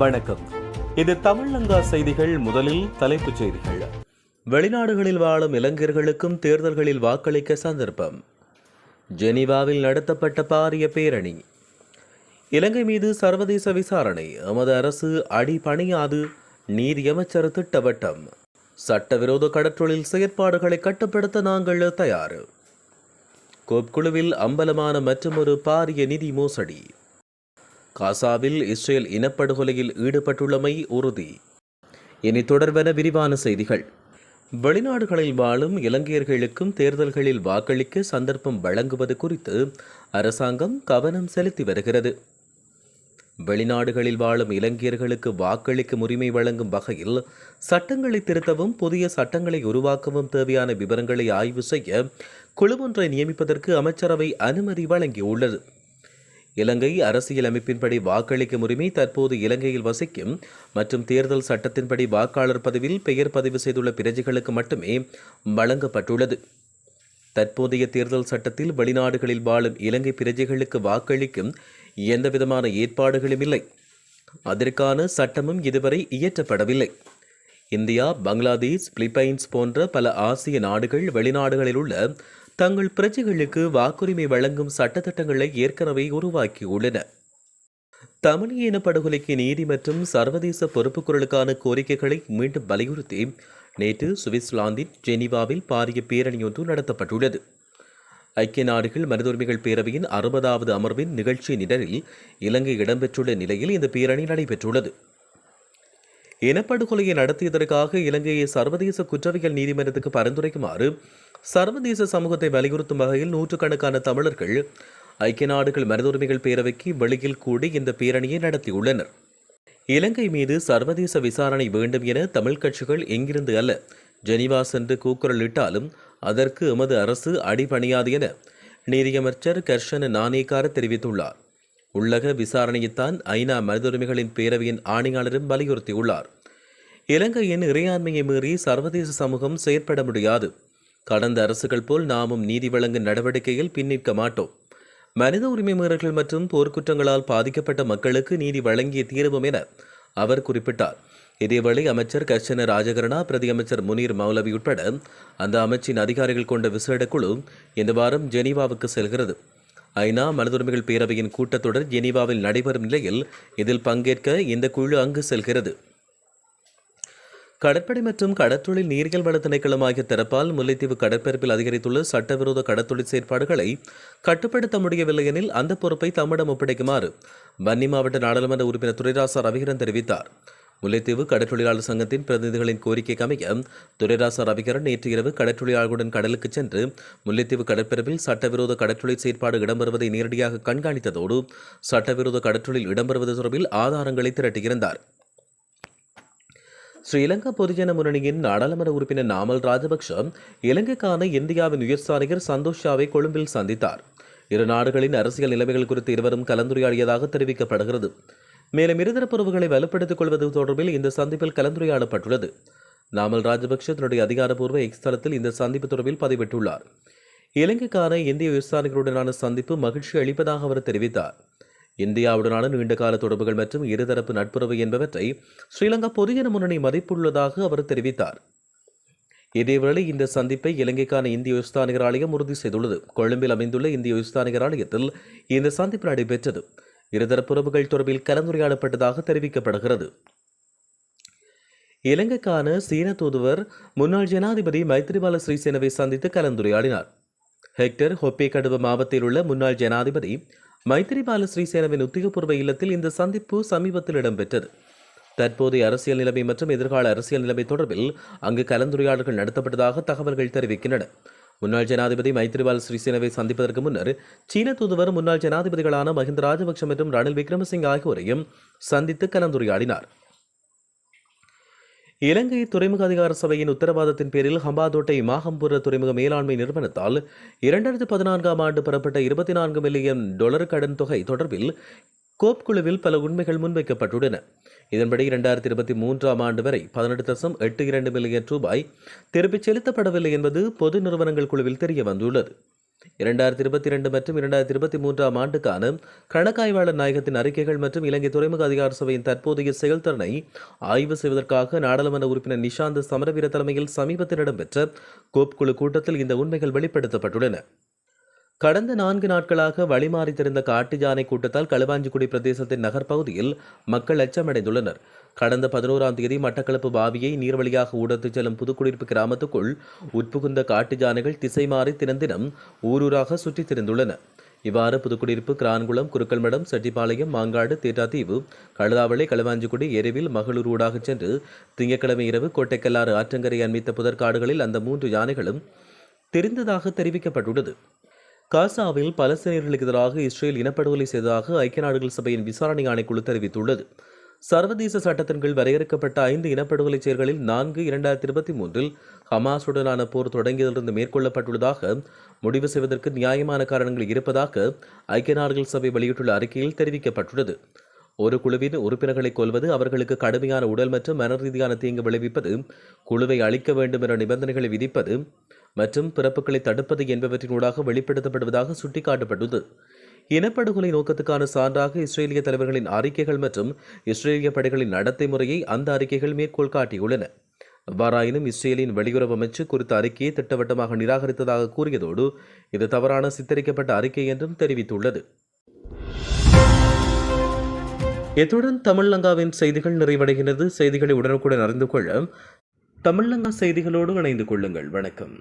வணக்கம். இது தமிழங்கா செய்திகள் முதலில் தலைப்புச் செய்திகள். வெளிநாடுகளில் வாழும் இளைஞர்களுக்கும் தேர்தல்களில் வாக்களிக்க சந்தர்ப்பம். ஜெனீவாவில் நடத்தப்பட்ட பாரிய பேரணி. இலங்கை மீது சர்வதேச விசாரணை. எமது அரசு அடி பணியாது நீதியமைச்சர் திட்டவட்டம். சட்டவிரோத கடற்றொழில் செயற்பாடுகளை கட்டுப்படுத்த நாங்கள் தயார். கோப்குழுவில் அம்பலமான மற்றொரு பாரிய நிதி மோசடி. காசாவில் இஸ்ரேல் இனப்படுகொலையில் ஈடுபட்டுள்ளமை உறுதி. இனி தொடர்பென விரிவான செய்திகள். வெளிநாடுகளில் வாழும் இலங்கையர்களுக்கும் தேர்தல்களில் வாக்களிக்க சந்தர்ப்பம் வழங்குவது குறித்து அரசாங்கம் கவனம் செலுத்தி வருகிறது. வெளிநாடுகளில் வாழும் இலங்கையர்களுக்கு வாக்களிக்கும் உரிமை வழங்கும் வகையில் சட்டங்களை திருத்தவும் புதிய சட்டங்களை உருவாக்கவும் தேவையான விவரங்களை ஆய்வு செய்ய குழு ஒன்றை நியமிப்பதற்கு அமைச்சரவை அனுமதி வழங்கியுள்ளது. இலங்கை அரசியலமைப்பின்படி வாக்களிக்கும் உரிமை தற்போது இலங்கையில் வசிக்கும் மற்றும் தேர்தல் சட்டத்தின்படி வாக்காளர் பதிவில் பெயர் பதிவு செய்துள்ள பிரஜைகளுக்கு மட்டுமே வழங்கப்பட்டுள்ளது. தற்போதைய தேர்தல் சட்டத்தில் வெளிநாடுகளில் வாழும் இலங்கை பிரஜைகளுக்கு வாக்களிக்கும் எந்தவிதமான ஏற்பாடுகளும் இல்லை. அதற்கான சட்டமும் இதுவரை இயற்றப்படவில்லை. இந்தியா பங்களாதேஷ் பிலிப்பைன்ஸ் போன்ற பல ஆசிய நாடுகள் வெளிநாடுகளில் உள்ள தங்கள் பிரஜைகளுக்கு வாக்குரிமை வழங்கும் சட்டத்திட்டங்களை ஏற்கனவே உருவாக்கியுள்ளன. தமிழ் இனப்படுகொலைக்கு நீதி மற்றும் சர்வதேச பொறுப்பு குரலுக்கான கோரிக்கைகளை மீண்டும் வலியுறுத்தி நேற்று சுவிட்சர்லாந்தின் ஜெனீவாவில் பாரிய பேரணியொன்று நடத்தப்பட்டுள்ளது. ஐக்கிய நாடுகள் மனித உரிமைகள் பேரவையின் அறுபதாவது அமர்வின் நிகழ்ச்சி நிரலில் இலங்கை இடம்பெற்றுள்ள நிலையில் இந்த பேரணி நடைபெற்றுள்ளது. இனப்படுகொலையை நடத்தியதற்காக இலங்கையை சர்வதேச குற்றவியல் நீதிமன்றத்துக்கு பரிந்துரைக்குமாறு சர்வதேச சமூகத்தை வலியுறுத்தும் வகையில் நூற்றுக்கணக்கான தமிழர்கள் ஐக்கிய நாடுகள் மனிதுரிமைகள் பேரவைக்கு வெளியில் கூடி இந்த பேரணியை நடத்தியுள்ளனர். இலங்கை மீது சர்வதேச விசாரணை வேண்டும் என தமிழ் கட்சிகள் எங்கிருந்து அல்ல ஜெனீவா சென்று கூக்குரலிட்டாலும் அதற்கு எமது அரசு அடிபணியாது என நீதியமைச்சர் கர்ஷன நாணேக்கார தெரிவித்துள்ளார். உள்ளக விசாரணையைத்தான் ஐநா மனிதுரிமைகளின் பேரவையின் ஆணையாளரும் வலியுறுத்தியுள்ளார். இலங்கையின் இறையாண்மையை மீறி சர்வதேச சமூகம் செயற்பட முடியாது. கடந்த அரசுகள் போல் நாமும் நீதி வழங்கும் நடவடிக்கையில் பின்னிற்க மாட்டோம். மனித உரிமை மீறல்கள் மற்றும் போர்க்குற்றங்களால் பாதிக்கப்பட்ட மக்களுக்கு நீதி வழங்கிய தீர்வும் என அவர் குறிப்பிட்டார். இதேவேளை அமைச்சர் கர்ச்சன ராஜகரணா பிரதி அமைச்சர் முனீர் மௌலவி உட்பட அந்த அமைச்சின் அதிகாரிகள் கொண்ட விசேட குழு இந்த வாரம் ஜெனீவாவுக்கு செல்கிறது. ஐநா மனிதுரிமைகள் பேரவையின் கூட்டத்தொடர் ஜெனீவாவில் நடைபெறும் நிலையில் இதில் பங்கேற்க இந்த குழு அங்கு செல்கிறது. கடற்படை மற்றும் கடற்றொழில் நீரியல் வள திணைக்களம் ஆகிய தரப்பால் முல்லைத்தீவு கடற்பரப்பில் அதிகரித்துள்ள சட்டவிரோத கடத்தொழில் செயற்பாடுகளை கட்டுப்படுத்த முடியவில்லை எனில் அந்த பொறுப்பை தம்மிடம் ஒப்படைக்குமாறு வன்னி மாவட்ட நாடாளுமன்ற உறுப்பினர் துரைராசா ரவிகரன் தெரிவித்தார். முல்லைத்தீவு கடற்றொழிலாளர் சங்கத்தின் பிரதிநிதிகளின் கோரிக்கைக்கு அமைய துரைராசா ரவிகரன் நேற்று இரவு கடற்றொழிலாளர்களுடன் கடலுக்கு சென்று முல்லைத்தீவு கடற்பரப்பில் சட்டவிரோத கடற்றொழில் செயற்பாடு இடம்பெறுவதை நேரடியாக கண்காணித்ததோடு சட்டவிரோத கடற்றொழில் இடம்பெறுவது தொடர்பில் ஆதாரங்களை திரட்டியிருந்தார். ஸ்ரீலங்கா பொதுஜன முன்னணியின் நாடாளுமன்ற உறுப்பினர் நாமல் ராஜபக்ஷ இலங்கைக்கான இந்தியாவின் உயர்ஸ்தானிகர் சந்தோஷ் ஷாவை கொழும்பில் சந்தித்தார். இரு நாடுகளின் அரசியல் நிலைமைகள் குறித்து இருவரும் கலந்துரையாடியதாக தெரிவிக்கப்படுகிறது. மேலும் இருதரப்புறவுகளை வலுப்படுத்திக் கொள்வது தொடர்பில் இந்த சந்திப்பில் கலந்துரையாடப்பட்டுள்ளது. நாமல் ராஜபக்ஷ தன்னுடைய அதிகாரப்பூர்வ எக்ஸ் தளத்தில் இந்த சந்திப்பு தொடர்பில் பதிவிட்டுள்ளார். இலங்கைக்கான இந்திய உயர்ஸ்தானிகருடனான சந்திப்பு மகிழ்ச்சி அளிப்பதாக அவர் தெரிவித்தார். இந்தியாவுடனான நீண்டகால தொடர்புகள் மற்றும் இருதரப்பு நட்புறவு என்பவற்றை ஸ்ரீலங்கா பொதுஜன முன்னணி மதிப்புள்ளதாக அவர் தெரிவித்தார். இதேவேளை இந்த சந்திப்பை இலங்கைக்கான இந்திய உஸ்தானிகர் ஆலயம் உறுதி செய்துள்ளது. கொழும்பில் அமைந்துள்ள இந்திய உஸ்தானிகர் ஆலயத்தில் இந்த சந்திப்பு நடைபெற்றது. இருதரப்பு உறவுகள் தொடர்பில் கலந்துரையாடப்பட்டதாக தெரிவிக்கப்படுகிறது. இலங்கைக்கான சீன தூதுவர் முன்னாள் ஜனாதிபதி மைத்ரிபால ஸ்ரீசேனவை சந்தித்து கலந்துரையாடினார். ஹெக்டர் ஹொப்பே கடுவ மாவட்டத்தில் உள்ள முன்னாள் ஜனாதிபதி மைத்திரிபால ஸ்ரீசேனவின் உத்தியோகபூர்வ இல்லத்தில் இந்த சந்திப்பு சமீபத்தில் இடம்பெற்றது. தற்போதைய அரசியல் நிலைமை மற்றும் எதிர்கால அரசியல் நிலைமை தொடர்பில் அங்கு கலந்துரையாடல்கள் நடத்தப்பட்டதாக தகவல்கள் தெரிவிக்கின்றன. முன்னாள் ஜனாதிபதி மைத்ரிபால ஸ்ரீசேனவை சந்திப்பதற்கு முன்னர் சீன தூதுவர் முன்னாள் ஜனாதிபதிகளான மஹிந்த ராஜபக்ஷ மற்றும் ரணில் விக்ரமசிங் ஆகியோரையும் சந்தித்து கலந்துரையாடினார். இலங்கை துறைமுக அதிகார சபையின் உத்தரவாதத்தின் பேரில் ஹம்பாதோட்டை மாகம்புர துறைமுக மேலாண்மை நிறுவனத்தால் இரண்டாயிரத்தி பதினான்காம் ஆண்டு பெறப்பட்ட இருபத்தி நான்கு மில்லியன் டாலர் கடன் தொகை தொடர்பில் கோப் குழுவில் பல உண்மைகள் முன்வைக்கப்பட்டுள்ளன. இதன்படி இரண்டாயிரத்தி இருபத்தி மூன்றாம் ஆண்டு வரை பதினெட்டு தசம் எட்டு இரண்டு மில்லியன் ரூபாய் திருப்பிச் செலுத்தப்படவில்லை என்பது பொது நிறுவனங்கள் குழுவில் தெரிய வந்துள்ளது இரண்டாயிரத்தி இருபத்தி இரண்டு மற்றும் இரண்டாயிரத்தி இருபத்தி மூன்றாம் ஆண்டுக்கான கணக்காய்வாளர் நாயகத்தின் அறிக்கைகள் மற்றும் இலங்கை துறைமுக அதிகார சபையின் தற்போதைய செயல்திறனை ஆய்வு செய்வதற்காக நாடாளுமன்ற உறுப்பினர் நிஷாந்த் சமரவீர தலைமையில் சமீபத்தில் இடம்பெற்ற கோப் குழு கூட்டத்தில் இந்த உண்மைகள் வெளிப்படுத்தப்பட்டுள்ளன. கடந்த நான்கு நாட்களாக வழிமாறி திறந்த காட்டு யானை கூட்டத்தால் களுவாஞ்சிக்குடி பிரதேசத்தின் நகர்ப்பகுதியில் மக்கள் அச்சமடைந்துள்ளனர். கடந்த பதினோராம் தேதி மட்டக்களப்பு பாவியை நீர்வழியாக ஊடத்துச் செல்லும் புதுக்குடியிருப்பு கிராமத்துக்குள் உட்புகுந்த காட்டு யானைகள் திசை மாறி தினந்தினம் ஊரூராக சுற்றித் திரிந்துள்ளன. இவ்வாறு புதுக்குடியிருப்பு கிரான்குளம் குருக்கல்மடம் செட்டிப்பாளையம் மாங்காடு தேட்டாத்தீவு கழுதாவளை களுவாஞ்சிக்குடி எருவில் மகளூர் ஊடாக சென்று திங்கட்கிழமை இரவு கோட்டைக்கல்லாறு ஆற்றங்கரை அண்மித்த புதற்காடுகளில் அந்த மூன்று யானைகளும் தெரிந்ததாக தெரிவிக்கப்பட்டுள்ளது. காசாவில் பலஸ்தீனியர்களுக்கு எதிராக இஸ்ரேல் இனப்படுகொலை செய்ததாக ஐக்கிய நாடுகள் சபையின் விசாரணை ஆணைக்குழு தெரிவித்துள்ளது. சர்வதேச சட்டத்தின் கீழ் வரையறுக்கப்பட்ட ஐந்து இனப்படுகொலை செயல்களில் நான்கு இரண்டாயிரத்தி இருபத்தி மூன்றில் ஹமாஸுடனான போர் தொடங்கியதிலிருந்து மேற்கொள்ளப்பட்டுள்ளதாக முடிவு செய்வதற்கு நியாயமான காரணங்கள் இருப்பதாக ஐக்கிய நாடுகள் சபை வெளியிட்டுள்ள அறிக்கையில் தெரிவிக்கப்பட்டுள்ளது. ஒரு குழுவின் உறுப்பினர்களை கொல்வது அவர்களுக்கு கடுமையான உடல் மற்றும் மன ரீதியான தீங்கு விளைவிப்பது குழுவை அழிக்க வேண்டும் என நிபந்தனைகளை விதிப்பது மற்றும் பிறப்புகளை தடுப்பது என்பவற்றினூடாக வெளிப்படுத்தப்படுவதாக சுட்டிக்காட்டப்பட்டது இனப்படுகொலை நோக்கத்துக்கான சான்றாக இஸ்ரேலிய தலைவர்களின் அறிக்கைகள் மற்றும் இஸ்ரேலிய படைகளின் நடத்தை முறையை அந்த அறிக்கைகள் மேற்கோள் காட்டியுள்ளன. அவ்வாறாயினும் இஸ்ரேலின் வெளியுறவு அமைச்சு குறித்த அறிக்கையை திட்டவட்டமாக நிராகரித்ததாக கூறியதோடு இது தவறான சித்தரிக்கப்பட்ட அறிக்கை என்றும் தெரிவித்துள்ளது. இத்துடன் தமிழ்லங்காவின் செய்திகள் நிறைவடைகிறது. செய்திகளை உடனுக்குடன் அறிந்து கொள்ள தமிழ்லங்கா செய்திகளோடு இணைந்து கொள்ளுங்கள். வணக்கம்.